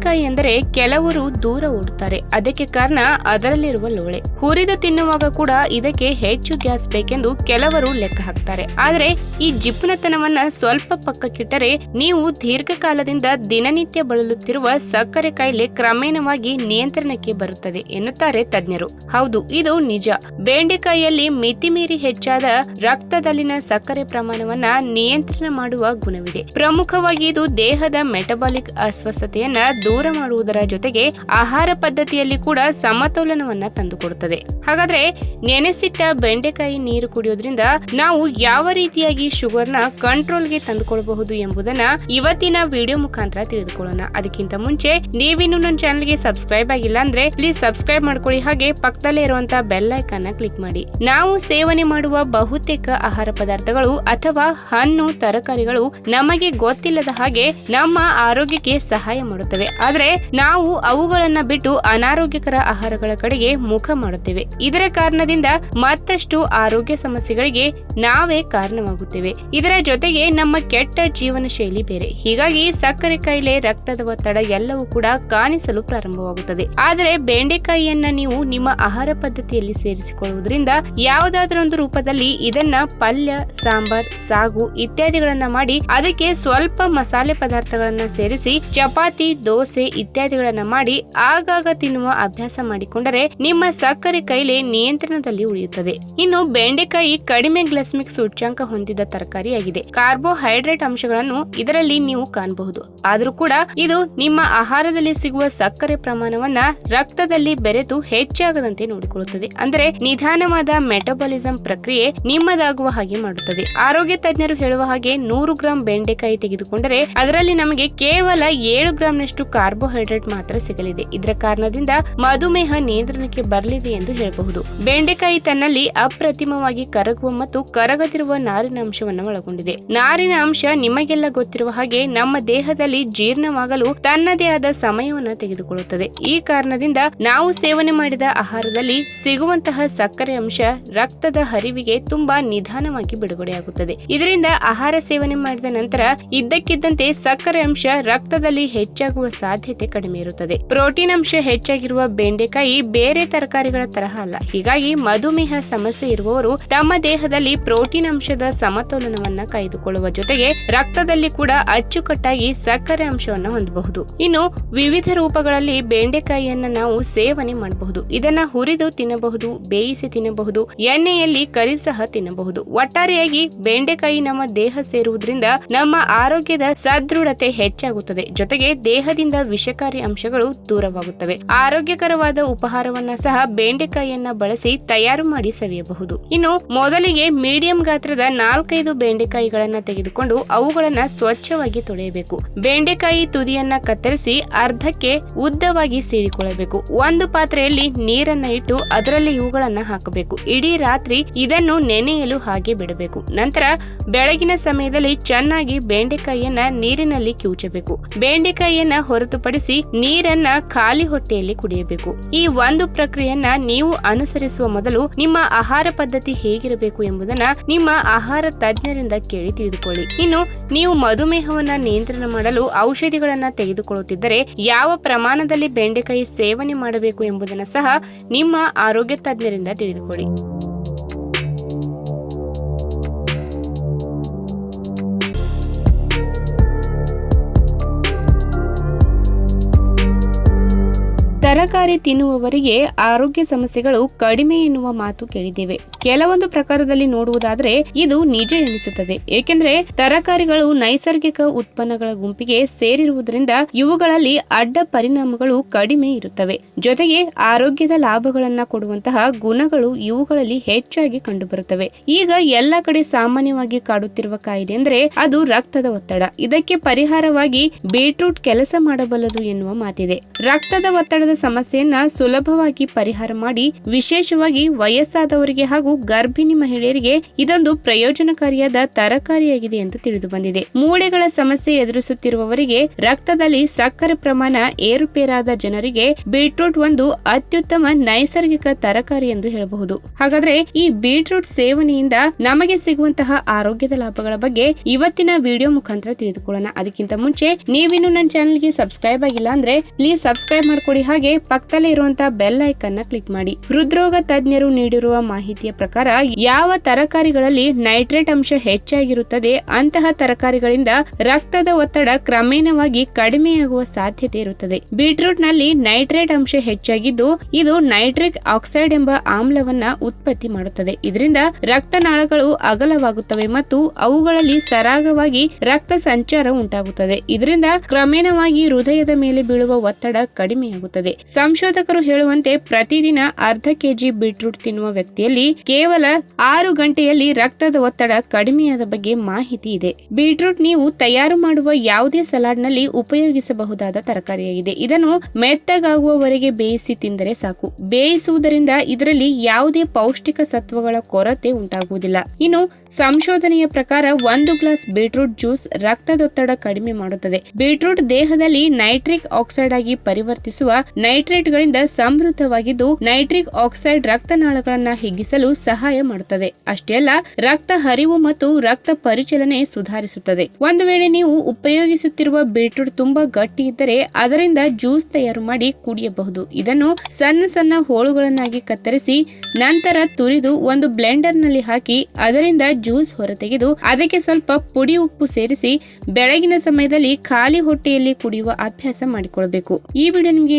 ಬೆಂಡೆಕಾಯಿ ಎಂದರೆ ಕೆಲವರು ದೂರ ಓಡುತ್ತಾರೆ. ಅದಕ್ಕೆ ಕಾರಣ ಅದರಲ್ಲಿರುವ ಲೋಳೆ. ಹುರಿದು ತಿನ್ನುವಾಗ ಕೂಡ ಇದಕ್ಕೆ ಹೆಚ್ಚು ಗ್ಯಾಸ್ ಬೇಕೆಂದು ಕೆಲವರು ಲೆಕ್ಕ ಹಾಕ್ತಾರೆ. ಆದರೆ ಈ ಜಿಪ್ಪುನತನವನ್ನ ಸ್ವಲ್ಪ ಪಕ್ಕಕ್ಕಿಟ್ಟರೆ ನೀವು ದೀರ್ಘಕಾಲದಿಂದ ದಿನನಿತ್ಯ ಬಳಲುತ್ತಿರುವ ಸಕ್ಕರೆ ಕಾಯಿಲೆ ಕ್ರಮೇಣವಾಗಿ ನಿಯಂತ್ರಣಕ್ಕೆ ಬರುತ್ತದೆ ಎನ್ನುತ್ತಾರೆ ತಜ್ಞರು. ಹೌದು, ಇದು ನಿಜ. ಬೆಂಡೆಕಾಯಿಯಲ್ಲಿ ಮಿತಿಮೀರಿ ಹೆಚ್ಚಾದ ರಕ್ತದಲ್ಲಿನ ಸಕ್ಕರೆ ಪ್ರಮಾಣವನ್ನ ನಿಯಂತ್ರಣ ಮಾಡುವ ಗುಣವಿದೆ. ಪ್ರಮುಖವಾಗಿ ಇದು ದೇಹದ ಮೆಟಬಾಲಿಕ್ ಅಸ್ವಸ್ಥತೆಯನ್ನ ದೂರ ಮಾಡುವುದರ ಜೊತೆಗೆ ಆಹಾರ ಪದ್ಧತಿಯಲ್ಲಿ ಕೂಡ ಸಮತೋಲನವನ್ನ ತಂದುಕೊಡುತ್ತದೆ. ಹಾಗಾದ್ರೆ ನೆನೆಸಿಟ್ಟ ಬೆಂಡೆಕಾಯಿ ನೀರು ಕುಡಿಯೋದ್ರಿಂದ ನಾವು ಯಾವ ರೀತಿಯಾಗಿ ಶುಗರ್ನ ಕಂಟ್ರೋಲ್ಗೆ ತಂದುಕೊಳ್ಳಬಹುದು ಎಂಬುದನ್ನ ಇವತ್ತಿನ ವಿಡಿಯೋ ಮುಖಾಂತರ ತಿಳಿದುಕೊಳ್ಳೋಣ. ಅದಕ್ಕಿಂತ ಮುಂಚೆ ನೀವಿನ್ನು ನನ್ನ ಚಾನಲ್ಗೆ ಸಬ್ಸ್ಕ್ರೈಬ್ ಆಗಿಲ್ಲ ಅಂದ್ರೆ ಪ್ಲೀಸ್ ಸಬ್ಸ್ಕ್ರೈಬ್ ಮಾಡ್ಕೊಳ್ಳಿ. ಹಾಗೆ ಪಕ್ಕದಲ್ಲೇ ಇರುವಂತಹ ಬೆಲ್ ಐಕಾನ್ ಕ್ಲಿಕ್ ಮಾಡಿ. ನಾವು ಸೇವನೆ ಮಾಡುವ ಬಹುತೇಕ ಆಹಾರ ಪದಾರ್ಥಗಳು ಅಥವಾ ಹಣ್ಣು, ತರಕಾರಿಗಳು ನಮಗೆ ಗೊತ್ತಿಲ್ಲದ ಹಾಗೆ ನಮ್ಮ ಆರೋಗ್ಯಕ್ಕೆ ಸಹಾಯ ಮಾಡುತ್ತವೆ. ಆದ್ರೆ ನಾವು ಅವುಗಳನ್ನ ಬಿಟ್ಟು ಅನಾರೋಗ್ಯಕರ ಆಹಾರಗಳ ಕಡೆಗೆ ಮುಖ ಮಾಡುತ್ತೇವೆ. ಇದರ ಕಾರಣದಿಂದ ಮತ್ತಷ್ಟು ಆರೋಗ್ಯ ಸಮಸ್ಯೆಗಳಿಗೆ ನಾವೇ ಕಾರಣವಾಗುತ್ತೇವೆ. ಇದರ ಜೊತೆಗೆ ನಮ್ಮ ಕೆಟ್ಟ ಜೀವನ ಶೈಲಿ ಬೇರೆ. ಹೀಗಾಗಿ ಸಕ್ಕರೆ ಕಾಯಿಲೆ ರಕ್ತದ ಒತ್ತಡ ಎಲ್ಲವೂ ಕೂಡ ಕಾಣಿಸಲು ಪ್ರಾರಂಭವಾಗುತ್ತದೆ. ಆದರೆ ಬೆಂಡೆಕಾಯಿಯನ್ನ ನೀವು ನಿಮ್ಮ ಆಹಾರ ಪದ್ಧತಿಯಲ್ಲಿ ಸೇರಿಸಿಕೊಳ್ಳುವುದರಿಂದ ಯಾವುದಾದ್ರೊಂದು ರೂಪದಲ್ಲಿ ಇದನ್ನ ಪಲ್ಯ, ಸಾಂಬಾರ್, ಸಾಗು ಇತ್ಯಾದಿಗಳನ್ನ ಮಾಡಿ ಅದಕ್ಕೆ ಸ್ವಲ್ಪ ಮಸಾಲೆ ಪದಾರ್ಥಗಳನ್ನ ಸೇರಿಸಿ, ಚಪಾತಿ, ದೋಸೆ ಇತ್ಯಾದಿಗಳನ್ನ ಮಾಡಿ ಆಗಾಗ ತಿನ್ನುವ ಅಭ್ಯಾಸ ಮಾಡಿಕೊಂಡರೆ ನಿಮ್ಮ ಸಕ್ಕರೆ ಕೈಲೆ ನಿಯಂತ್ರಣದಲ್ಲಿ ಉಳಿಯುತ್ತದೆ. ಇನ್ನು ಬೆಂಡೆಕಾಯಿ ಕಡಿಮೆ ಗ್ಲಸ್ಮಿಕ್ ಸೂಚ್ಯಾಂಕ ಹೊಂದಿದ ತರಕಾರಿಯಾಗಿದೆ. ಕಾರ್ಬೋಹೈಡ್ರೇಟ್ ಅಂಶಗಳನ್ನು ಇದರಲ್ಲಿ ನೀವು ಕಾಣಬಹುದು. ಆದರೂ ಕೂಡ ಇದು ನಿಮ್ಮ ಆಹಾರದಲ್ಲಿ ಸಿಗುವ ಸಕ್ಕರೆ ಪ್ರಮಾಣವನ್ನ ರಕ್ತದಲ್ಲಿ ಬೆರೆತು ಹೆಚ್ಚಾಗದಂತೆ ನೋಡಿಕೊಳ್ಳುತ್ತದೆ. ಅಂದರೆ ನಿಧಾನವಾದ ಮೆಟಬಾಲಿಸಂ ಪ್ರಕ್ರಿಯೆ ನಿಮ್ಮದಾಗುವ ಹಾಗೆ ಮಾಡುತ್ತದೆ. ಆರೋಗ್ಯ ತಜ್ಞರು ಹೇಳುವ ಹಾಗೆ ನೂರು ಗ್ರಾಂ ಬೆಂಡೆಕಾಯಿ ತೆಗೆದುಕೊಂಡರೆ ಅದರಲ್ಲಿ ನಮಗೆ ಕೇವಲ ಏಳು ಗ್ರಾಂನಷ್ಟು ಕಾರ್ಬೋಹೈಡ್ರೇಟ್ ಮಾತ್ರ ಸಿಗಲಿದೆ. ಇದರ ಕಾರಣದಿಂದ ಮಧುಮೇಹ ನಿಯಂತ್ರಣಕ್ಕೆ ಬರಲಿದೆ ಎಂದು ಹೇಳಬಹುದು. ಬೆಂಡೆಕಾಯಿ ತನ್ನಲ್ಲಿ ಅಪ್ರತಿಮವಾಗಿ ಕರಗುವ ಮತ್ತು ಕರಗದಿರುವ ನಾರಿನ ಅಂಶವನ್ನು ಒಳಗೊಂಡಿದೆ. ನಾರಿನ ಅಂಶ ನಿಮಗೆಲ್ಲ ಗೊತ್ತಿರುವ ಹಾಗೆ ನಮ್ಮ ದೇಹದಲ್ಲಿ ಜೀರ್ಣವಾಗಲು ತನ್ನದೇ ಆದ ಸಮಯವನ್ನು ತೆಗೆದುಕೊಳ್ಳುತ್ತದೆ. ಈ ಕಾರಣದಿಂದ ನಾವು ಸೇವನೆ ಮಾಡಿದ ಆಹಾರದಲ್ಲಿ ಸಿಗುವಂತಹ ಸಕ್ಕರೆ ಅಂಶ ರಕ್ತದ ಹರಿವಿಗೆ ತುಂಬಾ ನಿಧಾನವಾಗಿ ಬಿಡುಗಡೆಯಾಗುತ್ತದೆ. ಇದರಿಂದ ಆಹಾರ ಸೇವನೆ ಮಾಡಿದ ನಂತರ ಇದ್ದಕ್ಕಿದ್ದಂತೆ ಸಕ್ಕರೆ ಅಂಶ ರಕ್ತದಲ್ಲಿ ಹೆಚ್ಚಾಗುವ ಸಾಧ್ಯತೆ ಕಡಿಮೆ ಇರುತ್ತದೆ. ಪ್ರೋಟೀನ್ ಅಂಶ ಹೆಚ್ಚಾಗಿರುವ ಬೆಂಡೆಕಾಯಿ ಬೇರೆ ತರಕಾರಿಗಳ ತರಹ ಅಲ್ಲ. ಹೀಗಾಗಿ ಮಧುಮೇಹ ಸಮಸ್ಯೆ ಇರುವವರು ತಮ್ಮ ದೇಹದಲ್ಲಿ ಪ್ರೋಟೀನ್ ಅಂಶದ ಸಮತೋಲನವನ್ನ ಕಾಯ್ದುಕೊಳ್ಳುವ ಜೊತೆಗೆ ರಕ್ತದಲ್ಲಿ ಕೂಡ ಅಚ್ಚುಕಟ್ಟಾಗಿ ಸಕ್ಕರೆ ಅಂಶವನ್ನು ಹೊಂದಬಹುದು. ಇನ್ನು ವಿವಿಧ ರೂಪಗಳಲ್ಲಿ ಬೆಂಡೆಕಾಯಿಯನ್ನ ನಾವು ಸೇವನೆ ಮಾಡಬಹುದು. ಇದನ್ನ ಹುರಿದು ತಿನ್ನಬಹುದು, ಬೇಯಿಸಿ ತಿನ್ನಬಹುದು, ಎಣ್ಣೆಯಲ್ಲಿ ಕರಿ ಸಹ ತಿನ್ನಬಹುದು. ಒಟ್ಟಾರೆಯಾಗಿ ಬೆಂಡೆಕಾಯಿ ನಮ್ಮ ದೇಹ ಸೇರುವುದರಿಂದ ನಮ್ಮ ಆರೋಗ್ಯದ ಸದೃಢತೆ ಹೆಚ್ಚಾಗುತ್ತದೆ. ಜೊತೆಗೆ ದೇಹದಿಂದ ವಿಷಕಾರಿ ಅಂಶಗಳು ದೂರವಾಗುತ್ತವೆ. ಆರೋಗ್ಯಕರವಾದ ಉಪಹಾರವನ್ನ ಸಹ ಬೆಂಡೆಕಾಯಿಯನ್ನ ಬಳಸಿ ತಯಾರು ಮಾಡಿ ಸವಿಯಬಹುದು. ಇನ್ನು ಮೊದಲಿಗೆ ಮೀಡಿಯಂ ಗಾತ್ರದ ನಾಲ್ಕೈದು ಬೆಂಡೆಕಾಯಿಗಳನ್ನ ತೆಗೆದುಕೊಂಡು ಅವುಗಳನ್ನ ಸ್ವಚ್ಛವಾಗಿ ತೊಳೆಯಬೇಕು. ಬೆಂಡೆಕಾಯಿ ತುದಿಯನ್ನ ಕತ್ತರಿಸಿ ಅರ್ಧಕ್ಕೆ ಉದ್ದವಾಗಿ ಸೀಳಿಕೊಳ್ಳಬೇಕು. ಒಂದು ಪಾತ್ರೆಯಲ್ಲಿ ನೀರನ್ನ ಇಟ್ಟು ಅದರಲ್ಲಿ ಇವುಗಳನ್ನ ಹಾಕಬೇಕು. ಇಡೀ ರಾತ್ರಿ ಇದನ್ನು ನೆನೆಯಲು ಹಾಗೆ ಬಿಡಬೇಕು. ನಂತರ ಬೆಳಗಿನ ಸಮಯದಲ್ಲಿ ಚೆನ್ನಾಗಿ ಬೆಂಡೆಕಾಯಿಯನ್ನ ನೀರಿನಲ್ಲಿ ಕಿವುಚಬೇಕು. ಬೆಂಡೆಕಾಯಿಯನ್ನ ಹೊರತುಪಡಿಸಿ ನೀರನ್ನ ಖಾಲಿ ಹೊಟ್ಟೆಯಲ್ಲಿ ಕುಡಿಯಬೇಕು. ಈ ಒಂದು ಪ್ರಕ್ರಿಯೆಯನ್ನ ನೀವು ಅನುಸರಿಸುವ ಮೊದಲು ನಿಮ್ಮ ಆಹಾರ ಪದ್ಧತಿ ಹೇಗಿರಬೇಕು ಎಂಬುದನ್ನ ನಿಮ್ಮ ಆಹಾರ ತಜ್ಞರಿಂದ ಕೇಳಿ ತಿಳಿದುಕೊಳ್ಳಿ. ಇನ್ನು ನೀವು ಮಧುಮೇಹವನ್ನ ನಿಯಂತ್ರಣ ಮಾಡಲು ಔಷಧಿಗಳನ್ನ ತೆಗೆದುಕೊಳ್ಳುತ್ತಿದ್ದರೆ ಯಾವ ಪ್ರಮಾಣದಲ್ಲಿ ಬೆಂಡೆಕಾಯಿ ಸೇವನೆ ಮಾಡಬೇಕು ಎಂಬುದನ್ನು ಸಹ ನಿಮ್ಮ ಆರೋಗ್ಯ ತಜ್ಞರಿಂದ ತಿಳಿದುಕೊಳ್ಳಿ. ತರಕಾರಿ ತಿನ್ನುವವರಿಗೆ ಆರೋಗ್ಯ ಸಮಸ್ಯೆಗಳು ಕಡಿಮೆ ಎನ್ನುವ ಮಾತು ಕೇಳಿದ್ದೇವೆ. ಕೆಲವೊಂದು ಪ್ರಕಾರದಲ್ಲಿ ನೋಡುವುದಾದರೆ ಇದು ನಿಜ ಎನಿಸುತ್ತದೆ. ಏಕೆಂದರೆ ತರಕಾರಿಗಳು ನೈಸರ್ಗಿಕ ಉತ್ಪನ್ನಗಳ ಗುಂಪಿಗೆ ಸೇರಿರುವುದರಿಂದ ಇವುಗಳಲ್ಲಿ ಅಡ್ಡ ಪರಿಣಾಮಗಳು ಕಡಿಮೆ ಇರುತ್ತವೆ. ಜೊತೆಗೆ ಆರೋಗ್ಯದ ಲಾಭಗಳನ್ನ ಕೊಡುವಂತಹ ಗುಣಗಳು ಇವುಗಳಲ್ಲಿ ಹೆಚ್ಚಾಗಿ ಕಂಡುಬರುತ್ತವೆ. ಈಗ ಎಲ್ಲ ಕಡೆ ಸಾಮಾನ್ಯವಾಗಿ ಕಾಡುತ್ತಿರುವ ಕಾಯಿಲೆ ಅಂದ್ರೆ ಅದು ರಕ್ತದ ಒತ್ತಡ. ಇದಕ್ಕೆ ಪರಿಹಾರವಾಗಿ ಬೀಟ್ರೂಟ್ ಕೆಲಸ ಮಾಡಬಲ್ಲದು ಎನ್ನುವ ಮಾತಿದೆ. ರಕ್ತದ ಒತ್ತಡದ ಸಮಸ್ಯೆಯನ್ನ ಸುಲಭವಾಗಿ ಪರಿಹಾರ ಮಾಡಿ, ವಿಶೇಷವಾಗಿ ವಯಸ್ಸಾದವರಿಗೆ ಹಾಗೂ ಗರ್ಭಿಣಿ ಮಹಿಳೆಯರಿಗೆ ಇದೊಂದು ಪ್ರಯೋಜನಕಾರಿಯಾದ ತರಕಾರಿಯಾಗಿದೆ ಎಂದು ತಿಳಿದು ಬಂದಿದೆ ಮೂಳೆಗಳ ಸಮಸ್ಯೆ ಎದುರಿಸುತ್ತಿರುವವರಿಗೆ ರಕ್ತದಲ್ಲಿ ಸಕ್ಕರೆ ಪ್ರಮಾಣ ಏರುಪೇರಾದ ಜನರಿಗೆ ಬೀಟ್ರೂಟ್ ಒಂದು ಅತ್ಯುತ್ತಮ ನೈಸರ್ಗಿಕ ತರಕಾರಿ ಎಂದು ಹೇಳಬಹುದು. ಹಾಗಾದ್ರೆ ಈ ಬೀಟ್ರೂಟ್ ಸೇವನೆಯಿಂದ ನಮಗೆ ಸಿಗುವಂತಹ ಆರೋಗ್ಯದ ಲಾಭಗಳ ಬಗ್ಗೆ ಇವತ್ತಿನ ವಿಡಿಯೋ ಮುಖಾಂತರ ತಿಳಿದುಕೊಳ್ಳೋಣ. ಅದಕ್ಕಿಂತ ಮುಂಚೆ ನೀವಿನ್ನು ನನ್ನ ಚಾನೆಲ್ಗೆ ಸಬ್ಸ್ಕ್ರೈಬ್ ಆಗಿಲ್ಲ ಅಂದ್ರೆ ಪ್ಲೀಸ್ ಸಬ್ಸ್ಕ್ರೈಬ್ ಮಾಡ್ಕೊಡಿ. ಹಾಗೆ ಪಕ್ಕದಲ್ಲೇ ಇರುವಂತಹ ಬೆಲ್ ಐಕನ್ನ ಕ್ಲಿಕ್ ಮಾಡಿ. ಹೃದ್ರೋಗ ತಜ್ಞರು ನೀಡಿರುವ ಮಾಹಿತಿಯ ಪ್ರಕಾರ ಯಾವ ತರಕಾರಿಗಳಲ್ಲಿ ನೈಟ್ರೇಟ್ ಅಂಶ ಹೆಚ್ಚಾಗಿರುತ್ತದೆ, ಅಂತಹ ತರಕಾರಿಗಳಿಂದ ರಕ್ತದ ಒತ್ತಡ ಕ್ರಮೇಣವಾಗಿ ಕಡಿಮೆಯಾಗುವ ಸಾಧ್ಯತೆ ಇರುತ್ತದೆ. ಬೀಟ್ರೂಟ್ನಲ್ಲಿ ನೈಟ್ರೇಟ್ ಅಂಶ ಹೆಚ್ಚಾಗಿದ್ದು, ಇದು ನೈಟ್ರಿಕ್ ಆಕ್ಸೈಡ್ ಎಂಬ ಆಮ್ಲವನ್ನ ಉತ್ಪತ್ತಿ ಮಾಡುತ್ತದೆ. ಇದರಿಂದ ರಕ್ತನಾಳಗಳು ಅಗಲವಾಗುತ್ತವೆ ಮತ್ತು ಅವುಗಳಲ್ಲಿ ಸರಾಗವಾಗಿ ರಕ್ತ ಸಂಚಾರ ಉಂಟಾಗುತ್ತದೆ. ಇದರಿಂದ ಕ್ರಮೇಣವಾಗಿ ಹೃದಯದ ಮೇಲೆ ಬೀಳುವ ಒತ್ತಡ ಕಡಿಮೆಯಾಗುತ್ತದೆ. ಸಂಶೋಧಕರು ಹೇಳುವಂತೆ ಪ್ರತಿದಿನ ಅರ್ಧ ಕೆಜಿ ಬೀಟ್ರೂಟ್ ತಿನ್ನುವ ವ್ಯಕ್ತಿಯಲ್ಲಿ ಕೇವಲ ಆರು ಗಂಟೆಯಲ್ಲಿ ರಕ್ತದ ಒತ್ತಡ ಕಡಿಮೆಯಾದ ಬಗ್ಗೆ ಮಾಹಿತಿ ಇದೆ. ಬೀಟ್ರೂಟ್ ನೀವು ತಯಾರು ಮಾಡುವ ಯಾವುದೇ ಸಲಾಡ್ನಲ್ಲಿ ಉಪಯೋಗಿಸಬಹುದಾದ ತರಕಾರಿಯಾಗಿದೆ ಇದನ್ನು ಮೆತ್ತಗಾಗುವವರೆಗೆ ಬೇಯಿಸಿ ತಿಂದರೆ ಸಾಕು. ಬೇಯಿಸುವುದರಿಂದ ಇದರಲ್ಲಿ ಯಾವುದೇ ಪೌಷ್ಟಿಕ ಸತ್ವಗಳ ಕೊರತೆ ಉಂಟಾಗುವುದಿಲ್ಲ. ಇನ್ನು ಸಂಶೋಧನೆಯ ಪ್ರಕಾರ ಒಂದು ಗ್ಲಾಸ್ ಬೀಟ್ರೂಟ್ ಜ್ಯೂಸ್ ರಕ್ತದೊತ್ತಡ ಕಡಿಮೆ ಮಾಡುತ್ತದೆ. ಬೀಟ್ರೂಟ್ ದೇಹದಲ್ಲಿ ನೈಟ್ರಿಕ್ ಆಕ್ಸೈಡ್ ಆಗಿ ಪರಿವರ್ತಿಸುವ ನೈಟ್ರೇಟ್ ಗಳಿಂದ ಸಮೃದ್ಧವಾಗಿದ್ದು, ನೈಟ್ರಿಕ್ ಆಕ್ಸೈಡ್ ರಕ್ತನಾಳಗಳನ್ನ ಹಿಗ್ಗಿಸಲು ಸಹಾಯ ಮಾಡುತ್ತದೆ. ಅಷ್ಟೇ ಅಲ್ಲ, ರಕ್ತ ಹರಿವು ಮತ್ತು ರಕ್ತ ಪರಿಚಲನೆ ಸುಧಾರಿಸುತ್ತದೆ. ಒಂದು ವೇಳೆ ನೀವು ಉಪಯೋಗಿಸುತ್ತಿರುವ ಬೀಟ್ರೂಟ್ ತುಂಬಾ ಗಟ್ಟಿ ಇದ್ದರೆ, ಅದರಿಂದ ಜ್ಯೂಸ್ ತಯಾರು ಮಾಡಿ ಕುಡಿಯಬಹುದು. ಇದನ್ನು ಸಣ್ಣ ಸಣ್ಣ ಹೋಳುಗಳನ್ನಾಗಿ ಕತ್ತರಿಸಿ, ನಂತರ ತುರಿದು ಒಂದು ಬ್ಲೆಂಡರ್ನಲ್ಲಿ ಹಾಕಿ, ಅದರಿಂದ ಜ್ಯೂಸ್ ಹೊರತೆಗೆದು, ಅದಕ್ಕೆ ಸ್ವಲ್ಪ ಪುಡಿ ಉಪ್ಪು ಸೇರಿಸಿ, ಬೆಳಗಿನ ಸಮಯದಲ್ಲಿ ಖಾಲಿ ಹೊಟ್ಟೆಯಲ್ಲಿ ಕುಡಿಯುವ ಅಭ್ಯಾಸ ಮಾಡಿಕೊಳ್ಬೇಕು. ಈ ವಿಡಿಯೋ ನಿಮಗೆ